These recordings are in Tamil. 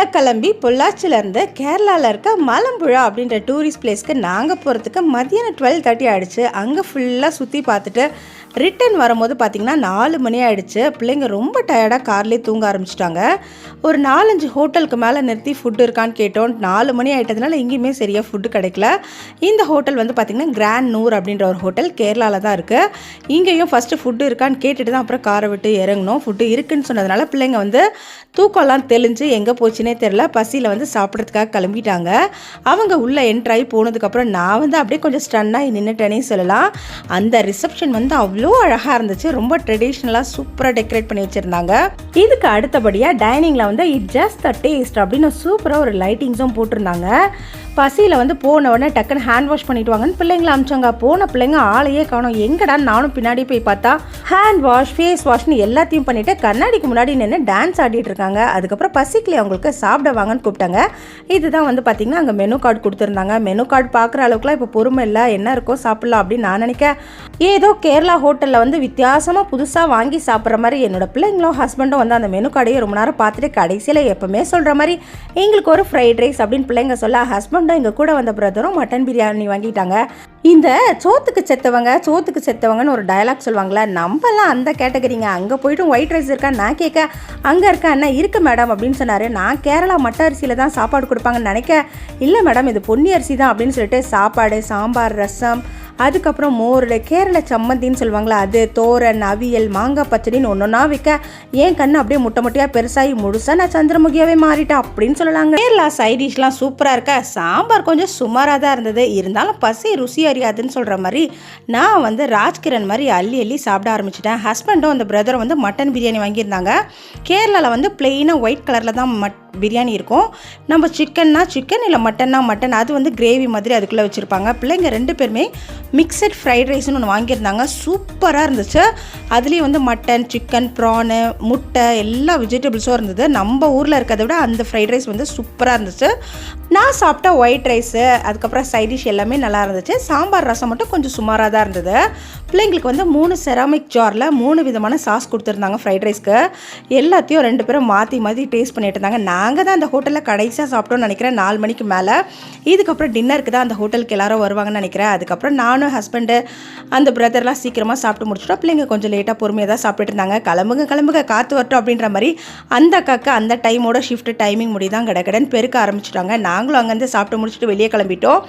காலையில் கிளம்பி பொள்ளாச்சிலேருந்து கேரளாவில் இருக்க மலம்புழா அப்படின்ற டூரிஸ்ட் பிளேஸ்க்கு நாங்கள் போகிறதுக்கு மதியானம் டுவெல் தேர்ட்டி ஆகிடுச்சு அங்கே ஃபுல்லாக சுற்றி பார்த்துட்டு ரிட்டன் வரும்போது பார்த்திங்கன்னா நாலு மணி ஆகிடுச்சு பிள்ளைங்க ரொம்ப டயர்டாக கார்லேயே தூங்க ஆரம்பிச்சிட்டாங்க. ஒரு நாலஞ்சு ஹோட்டலுக்கு மேலே நிறுத்தி ஃபுட்டு இருக்கான்னு கேட்டோம். நாலு மணி ஆகிட்டதுனால எங்கேயுமே சரியாக ஃபுட்டு கிடைக்கல. இந்த ஹோட்டல் வந்து பார்த்திங்கன்னா கிராண்ட் நூர் அப்படின்ற ஒரு ஹோட்டல் கேரளாவில் தான் இருக்குது இங்கேயும் ஃபஸ்ட்டு ஃபுட்டு இருக்கான்னு கேட்டுட்டு தான் அப்புறம் காரை விட்டு இறங்கணும் ஃபுட்டு இருக்குன்னு சொன்னதுனால பிள்ளைங்க வந்து தூக்கம்லாம் தெளிஞ்சு எங்கே போச்சுன்னு தெரில பசியில் வந்து சாப்பிட்றதுக்காக கிளம்பிட்டாங்க. அவங்க உள்ளே என்ட்ராகி போனதுக்கப்புறம் நான் வந்து அப்படியே கொஞ்சம் ஸ்டன்னாகி நின்றுட்டேனே சொல்லலாம். அந்த ரிசப்ஷன் வந்து அவ்வளோ அழகாக இருந்துச்சு. ரொம்ப ட்ரெடிஷ்னலாக சூப்பராக டெக்கரேட் பண்ணி வச்சுருந்தாங்க. இதுக்கு அடுத்தபடியாக டைனிங்கில் வந்து இட் ஜஸ்ட் த டேஸ்ட் அப்படின்னு சூப்பராக ஒரு லைட்டிங்ஸும் போட்டிருந்தாங்க. பசியில் வந்து போன உடனே டக்குன்னு ஹேண்ட் வாஷ் பண்ணிட்டு வாங்கன்னு பிள்ளைங்களை அமிச்சாங்க போன பிள்ளைங்க ஆளையே காணும். எங்கடா நானும் பின்னாடி போய் பார்த்தா ஹேண்ட் வாஷ் ஃபேஸ் வாஷ்னு எல்லாத்தையும் பண்ணிவிட்டு கண்ணாடிக்கு முன்னாடி நின்று டான்ஸ் ஆடிட்டு இருக்காங்க. அதுக்கப்புறம் பசிக்கலையே அவங்களுக்கு சாப்பிட வாங்கன்னு கூப்பிட்டாங்க. இதுதான் வந்து பார்த்திங்கன்னா அங்கே மெனு கார்டு கொடுத்துருந்தாங்க. மெனு கார்டு பார்க்குற அளவுக்குலாம் இப்போ பொறுமை இல்லை. என்ன இருக்கோ சாப்பிட்லாம் அப்படின்னு நான் நினைக்க ஏதோ கேரளா ஹோட்டலில் வந்து வித்தியாசமாக புதுசாக வாங்கி சாப்பிட்ற மாதிரி என்னோட பிள்ளைங்களும் ஹஸ்பண்டும் வந்து அந்த மெனு கார்டையும் ரொம்ப நேரம் பார்த்துட்டு கடைசியில் எப்போவுமே சொல்கிற மாதிரி எங்களுக்கு ஒரு ஃப்ரைட் ரைஸ் அப்படின்னு பிள்ளைங்க சொல்ல ஹஸ்பண்டும் எங்கள் கூட வந்த பிரதரும் மட்டன் பிரியாணி வாங்கிட்டாங்க. இந்த சோத்துக்கு செத்தவங்க சோத்துக்கு செத்தவங்கன்னு ஒரு டயலாக் சொல்லுவாங்களே நம்மலாம் அந்த கேட்டகரிங்க அங்கே போய்ட்டும் ஒயிட் ரைஸ் இருக்கா? நான் கேட்க அங்கே இருக்கா? அண்ணா இருக்குது மேடம் அப்படின்னு சொன்னார். நான் கேரளா மட்ட அரிசியில் தான் சாப்பாடு கொடுப்பாங்கன்னு நினைக்க இல்லை மேடம் இது பொன்னி அரிசி தான் அப்படின்னு சொல்லிட்டு சாப்பாடு சாம்பார் ரசம் அதுக்கப்புறம் மோரில் கேரள சம்மந்தின்னு சொல்லுவாங்களா அது தோரன் அவியல் மாங்காய் பச்சடின்னு ஒன்று ஒன்றா விற்க ஏன் கண்ணு அப்படியே முட்டை முட்டையாக பெருசாகி முழுசாக நான் சந்திரமுகியாகவே மாறிட்டேன் அப்படின்னு சொல்லலாங்க கேரளா சைட் டிஷ்லாம் சூப்பராக இருக்க? சாம்பார் கொஞ்சம் சுமாராக தான் இருந்தது. இருந்தாலும் பசி ருசி அறியாதுன்னு சொல்கிற மாதிரி நான் வந்து ராஜ்கிரண் மாதிரி அள்ளி அள்ளி சாப்பிட ஆரம்பிச்சிட்டேன். ஹஸ்பண்டும் அந்த பிரதரும் வந்து மட்டன் பிரியாணி வாங்கியிருந்தாங்க. கேரளாவில் வந்து பிளெயினாக ஒயிட் கலரில் தான் மட் பிரியாணி இருக்கும். நம்ம சிக்கன்னா சிக்கன் இல்லை மட்டன்னா மட்டன் அது வந்து கிரேவி மாதிரி அதுக்குள்ளே வச்சுருப்பாங்க. பிள்ளைங்க ரெண்டு பேருமே மிக்சட் ஃப்ரைட் ரைஸ்னு ஒன்று வாங்கியிருந்தாங்க. சூப்பராக இருந்துச்சு. அதுலேயும் வந்து மட்டன் சிக்கன் ப்ரானு முட்டை எல்லா வெஜிடபிள்ஸும் இருந்தது. நம்ம ஊரில் இருக்கிறத விட அந்த ஃப்ரைட் ரைஸ் வந்து சூப்பராக இருந்துச்சு. நான் சாப்பிட்ட ஒயிட் ரைஸு அதுக்கப்புறம் சைட் டிஷ் எல்லாமே நல்லா இருந்துச்சு. சாம்பார் ரசம் மட்டும் கொஞ்சம் சுமாராக தான் இருந்தது. பிள்ளைங்களுக்கு வந்து மூணு செராமிக் ஜாரில் மூணு விதமான சாஸ் கொடுத்துருந்தாங்க ஃப்ரைட் ரைஸ்க்கு எல்லாத்தையும் ரெண்டு பேரும் மாற்றி மாற்றி டேஸ்ட் பண்ணிட்டு இருந்தாங்க. நாங்கள் தான் அந்த ஹோட்டலில் கடைசியாக சாப்பிட்டோம்னு நினைக்கிறேன். நாலு மணிக்கு மேலே. இதுக்கப்புறம் டின்னருக்கு தான் அந்த ஹோட்டலுக்கு எல்லாரும் வருவாங்கன்னு நினைக்கிறேன். அதுக்கப்புறம் நானும் ஹஸ்பண்டு அந்த பிரதர்லாம் சீக்கிரமாக சாப்பிட்டு முடிச்சிட்டோம். பிள்ளைங்க கொஞ்சம் லேட்டாக பொறுமையாக தான் சாப்பிட்டுட்டு இருந்தாங்க. கிளம்புங்க கிளம்புங்க காற்று வரட்டும் அப்படின்ற மாதிரி அந்த அக்காக்கு அந்த டைமோட ஷிஃப்ட் டைமிங் முடி தான் கடகடன்னு பெருக்க ஆரம்பிச்சிட்டாங்க. நாங்களும் அங்கேருந்து சாப்பிட்டு முடிச்சுட்டு வெளியே கிளம்பிட்டோம்.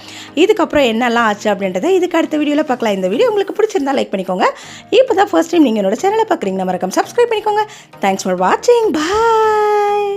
இதுக்கப்புறம் என்னெல்லாம் ஆச்சு அப்படின்றத இதுக்கு அடுத்த வீடியோவில் பார்க்கலாம். இந்த வீடியோ உங்களுக்கு பிடிச்சிருந்தா லைக் பண்ணிக்கோங்க. இப்போ தான் ஃபர்ஸ்ட் டைம் நீங்கள் என்னோட சேனலை பார்க்குறீங்க மறக்காம சப்ஸ்கிரைப் பண்ணிக்கோங்க. தேங்க்ஸ் ஃபார் வாட்சிங் பாய்